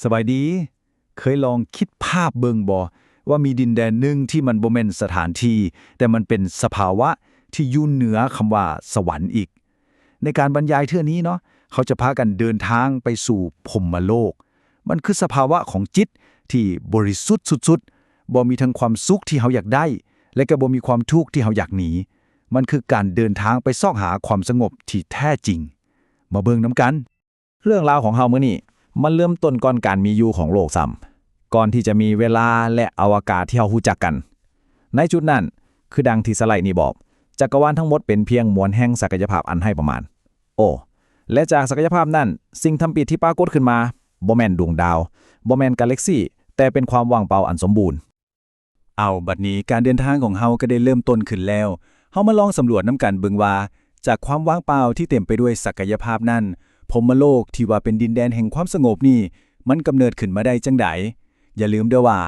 สบายดี เคยลองคิดภาพเบิงบอว่ามีดินแดนหนึ่งที่มันบ่แม่นสถานที่ แต่มันเป็นสภาวะที่ยู่เหนือคำว่าสวรรค์อีก ในการบรรยายเทื่อนี้เนาะเขาจะพากันเดินทางไปสู่พรมโลก มันคือสภาวะของจิตที่บริสุทธิ์สุดๆบ่มีทั้งความสุขที่เขาอยากได้ และก็บ่มีความทุกข์ที่เขาอยากหนี มันคือการเดินทางไปซอกหาความสงบที่แท้จริง มาเบิ่งน้ำกัน เรื่องราวของเฮามื้อนี้ มันเริ่มต้นก่อนการมีอยู่ของโลกซ้ำก่อนที่จะมีเวลาและอวกาศที่เฮารู้จักกัน ในจุดนั้น คือดังที่สไลด์นี้บอก จักรวาลทั้งหมดเป็นเพียงมวลแห่งศักยภาพอันให้ประมาณ โอ้และจากศักยภาพนั้น สิ่งทำปิดที่ปรากฏขึ้นมาบ่แมนดวงดาวบ่แมนกาแล็กซี่แต่เป็นความว่างเปล่าอันสมบูรณ์ เอาบัดนี้การเดินทางของเฮาก็ได้เริ่มต้นขึ้นแล้วเฮามาลองสำรวจน้ำกันเบิงว่า จากความว่างเปล่าที่เต็มไปด้วยศักยภาพนั้น พมโลกที่ว่าเป็นดินแดนแห่งความสงบนี่ มันกำเนิดขึ้นมาได้จังไดอย่าลืมเด้อว่า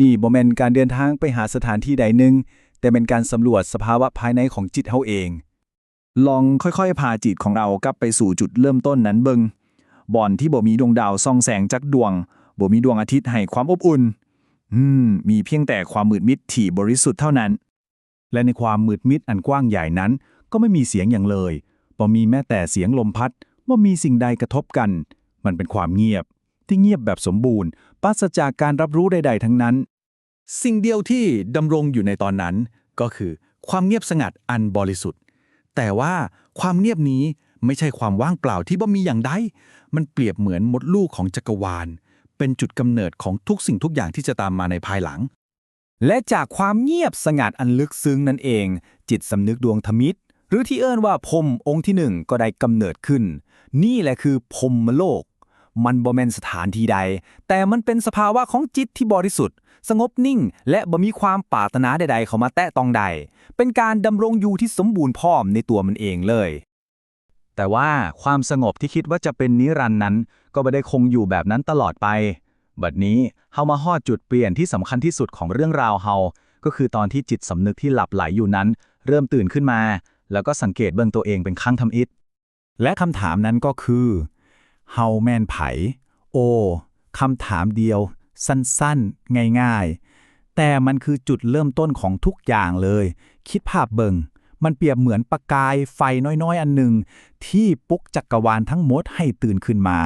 นี่บ่แม่นการเดินทางไปหาสถานที่ใดหนึ่งแต่เป็นการสำรวจสภาวะภายในของจิตเฮาเอง ลองค่อยๆ พาจิตของเรากลับไปสู่จุดเริ่มต้นนั้นเบิงบ่อนที่บ่มีดวงดาวส่องแสงจากดวงบ่มีดวงอาทิตย์ให้ความอบอุ่น อืม มีเพียงแต่ความมืดมิดที่บริสุทธิ์เท่านั้น และในความมืดมิดอันกว้างใหญ่นั้น ก็ไม่มีเสียงอย่างเลยบ่มีแม้แต่เสียงลมพัด บ่ามีสิ่งใดกระทบกัน มันเป็นความเงียบ ที่เงียบแบบสมบูรณ์ปราศจากการรับรู้ใด ๆ ทั้งนั้น สิ่งเดียวที่ดำรงอยู่ในตอนนั้น ก็คือความเงียบสงัดอันบริสุทธิ์ แต่ว่าความเงียบนี้ไม่ใช่ความว่างเปล่าที่บ่มีอย่างใด มันเปรียบเหมือนมดลูกของจักรวาล เป็นจุดกำเนิดของทุกสิ่งทุกอย่างที่จะตามมาในภายหลัง และจากความเงียบสงัดอันลึกซึ้งนั่นเอง จิตสำนึกดวงธมิตร หรือที่เอิ้นว่าพรมองค์ที่หนึ่งก็ได้กำเนิดขึ้น นี่แหละคือพรมโลก มันบ่แม่นสถานที่ใด แต่มันเป็นสภาวะของจิตที่บริสุทธิ์ สงบนิ่ง และบ่มีความปรารถนาใดๆ เข้ามาแตะต้องใด เป็นการดำรงอยู่ที่สมบูรณ์พร้อมในตัวมันเองเลย แต่ว่าความสงบที่คิดว่าจะเป็นนิรันดร์นั้น ก็ไม่ได้คงอยู่แบบนั้นตลอดไป บัดนี้เฮามาฮอดจุดเปลี่ยนที่สำคัญที่สุดของเรื่องราวเฮาก็คือตอนที่จิตสำนึกที่หลับไหลอยู่นั้น เริ่มตื่นขึ้นมา แล้วก็สังเกตเบื้องตัวเองเป็นครั้งทำอิฐและคำถามนั้นก็คือเฮาแมนไผ โอคำถามเดียว สั้นๆ ง่ายๆ แต่มันคือจุดเริ่มต้นของทุกอย่างเลย คิดภาพเบิง มันเปรียบเหมือนประกายไฟน้อยๆ อันหนึ่ง ที่ปลุกจักรวาลทั้งหมดให้ตื่นขึ้นมา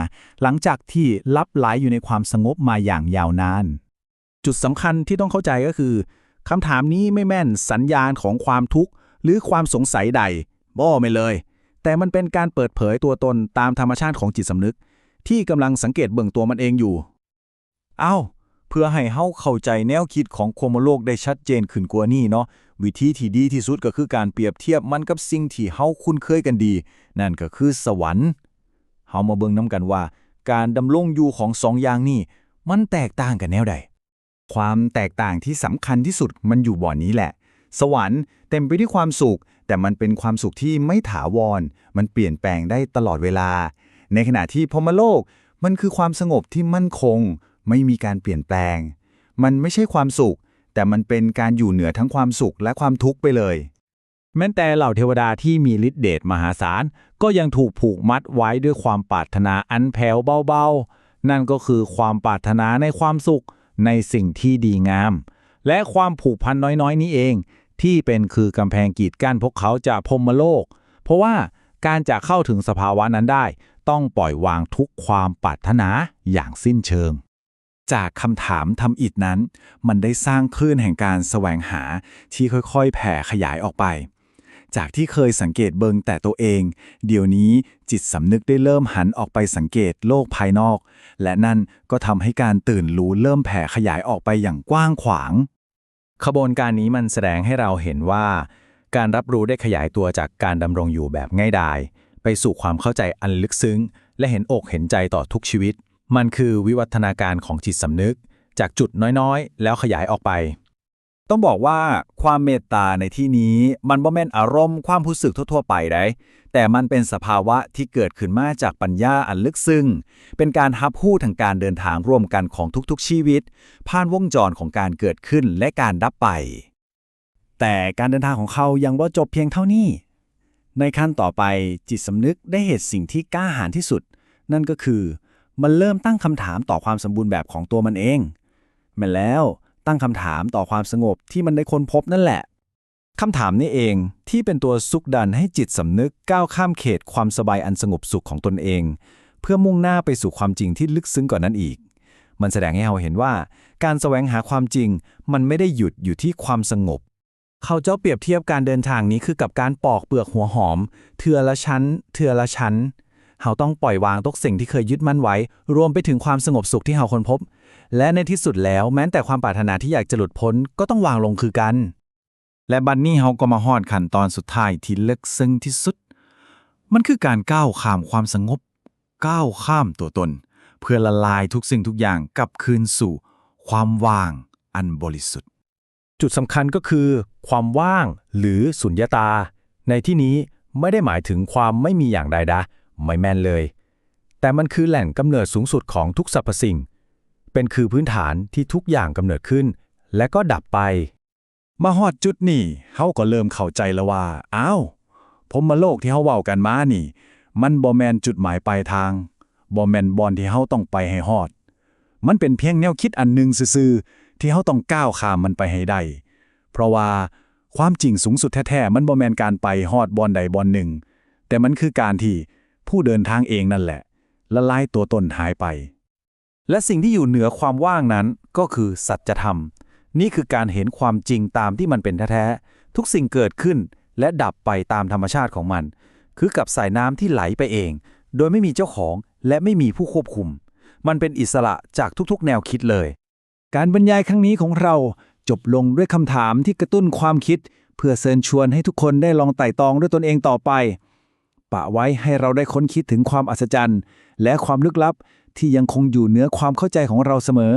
หลังจากที่ลับไหลอยู่ในความสงบมาอย่างยาวนาน จุดสำคัญที่ต้องเข้าใจก็คือคำถามนี้ไม่แม่นสัญญาณของความทุกข์ หรือความสงสัยใดบ่ไม่เลย แต่มันเป็นการเปิดเผยตัวตนตามธรรมชาติของจิตสำนึก ที่กำลังสังเกตเบื้องตัวมันเองอยู่ เอ้า เพื่อให้เฮาเข้าใจแนวคิดของโคมโลกได้ชัดเจนขึ้นกว่านี้เนาะวิธีที่ดีที่สุดก็คือการเปรียบเทียบมันกับสิ่งที่เฮาคุ้นเคยกันดี นั่นก็คือสวรรค์เฮามาเบิ่งนํกันว่า การดำรงอยู่ของสองอย่างนี้มันแตกต่างกันแนวใดความแตกต่างที่สำคัญที่สุดมันอยู่บ่อนนี้แหละ สวรรค์เต็มไปด้วยความสุข แต่มันเป็นความสุขที่ไม่ถาวร มันเปลี่ยนแปลงได้ตลอดเวลา ในขณะที่พมโลก มันคือความสงบที่มั่นคง ไม่มีการเปลี่ยนแปลง มันไม่ใช่ความสุข แต่มันเป็นการอยู่เหนือทั้งความสุขและความทุกข์ไปเลย แม้แต่เหล่าเทวดาที่มีฤทธิเดชมหาศาล ก็ยังถูกผูกมัดไว้ด้วยความปรารถนาอันแผ่วเบาๆ นั่นก็คือความปรารถนาในความสุขในสิ่งที่ดีงาม และความผูกพันน้อยๆ นี้เอง ที่เป็นคือกำแพงกีดกั้นพวกเขาจากพรมโลก เพราะว่าการจะเข้าถึงสภาวะนั้นได้ ต้องปล่อยวางทุกความปรารถนาอย่างสิ้นเชิง จากคำถามทำอิดนั้น มันได้สร้างคลื่นแห่งการแสวงหาที่ค่อยๆ แผ่ขยายออกไป จากที่เคยสังเกตเบิงแต่ตัวเอง เดี๋ยวนี้จิตสำนึกได้เริ่มหันออกไปสังเกตโลกภายนอก และนั่นก็ทำให้การตื่นรู้เริ่มแผ่ขยายออกไปอย่างกว้างขวาง ขบวนการนี้มันแสดงให้เราเห็นว่า การรับรู้ได้ขยายตัวจากการดำรงอยู่แบบง่ายดาย ไปสู่ความเข้าใจอันลึกซึ้ง และเห็นอกเห็นใจต่อทุกชีวิต มันคือวิวัฒนาการของจิตสำนึก จากจุดน้อยๆ แล้วขยายออกไป ต้องบอกว่าความเมตตาในที่นี้มันบ่แม่นอารมณ์ความรู้สึกทั่วๆไปได้แต่มันเป็นสภาวะที่เกิดขึ้นมาจากปัญญาอันลึกซึ้งเป็นการฮับพูดทางการเดินทางร่วมกันของทุกๆ ชีวิต ผ่านวงจรของการเกิดขึ้นและการดับไป แต่การเดินทางของเขายังบ่จบเพียงเท่านี้ ในขั้นต่อไปจิตสำนึกได้เหตุสิ่งที่กล้าหาญที่สุด นั่นก็คือมันเริ่มตั้งคำถามต่อความสมบูรณ์แบบของตัวมันเองแม่นแล้ว ตั้งคำถามต่อความสงบที่มันได้ค้นพบนั่นแหละคำถามนี้เองที่เป็นตัวซุกดันให้จิตสำนึกก้าวข้ามเขตความสบายอันสงบสุขของตนเอง เพื่อมุ่งหน้าไปสู่ความจริงที่ลึกซึ้งกว่านั้นอีก มันแสดงให้เราเห็นว่า การแสวงหาความจริง มันไม่ได้หยุดอยู่ที่ความสงบ เขาเจ้าเปรียบเทียบการเดินทางนี้คือกับการปอกเปลือกหัวหอม เทือละชั้น เทือละชั้นเราต้องปล่อยวางทุกสิ่งที่เคยยึดมั่นไว้ รวมไปถึงความสงบสุขที่เราค้นพบ และในที่สุดแล้วแม้แต่ความปรารถนาที่อยากจะหลุดพ้นก็ต้องวางลงคือกัน และบัดนนี้เฮาก็มาฮอดขั้นตอนสุดท้ายที่ลึกซึ้งที่สุด มันคือการก้าวข้ามความสงบ ก้าวข้ามตัวตน เพื่อละลายทุกสิ่งทุกอย่างกลับคืนสู่ ความว่างอันบริสุทธิ์ จุดสำคัญก็คือ ความว่างหรือสุญญาตา ในที่นี้ไม่ได้หมายถึงความไม่มีอย่างใดนะไม่แม่นเลย แต่มันคือแหล่งกำเนิดสูงสุดของทุกสรรพสิ่ง เป็นคือพื้นฐานที่ทุกอย่างกำเนิดขึ้น และก็ดับไป มาฮอดจุดนี้เฮาก็เริ่มเข้าใจแล้วว่า อ้าวผมมาโลกที่เฮาเว้ากันมานี่ มันบ่แมนจุดหมายปลายทางบ่แมนบอนที่เฮาต้องไปให้ฮอด มันเป็นเพียงแนวคิดอันหนึงซื่อๆที่เฮาต้องก้าวข้ามมันไปให้ได้ เพราะว่าความจริงสูงสุดแท้ๆมันบ่แมนการไปฮอดบอนใดบอนหนึ่ง แต่มันคือการที่ผู้เดินทางเองนั่นแหละละลายตัวตนหายไป และสิ่งที่อยู่เหนือความว่างนั้นก็คือสัจธรรม นี่คือการเห็นความจริงตามที่มันเป็นแท้ๆทุกสิ่งเกิดขึ้นและดับไปตามธรรมชาติของมัน คือกับสายน้ำที่ไหลไปเอง โดยไม่มีเจ้าของและไม่มีผู้ควบคุม มันเป็นอิสระจากทุกๆ แนวคิดเลย การบรรยายครั้งนี้ของเราจบลงด้วยคำถามที่กระตุ้นความคิด เพื่อเชิญชวนให้ทุกคนได้ลองไต่ตองด้วยตนเองต่อไป ปะไว้ให้เราได้ค้นคิดถึงความอัศจรรย์ และความลึกลับ ที่ยังคงอยู่เหนือความเข้าใจของเราเสมอ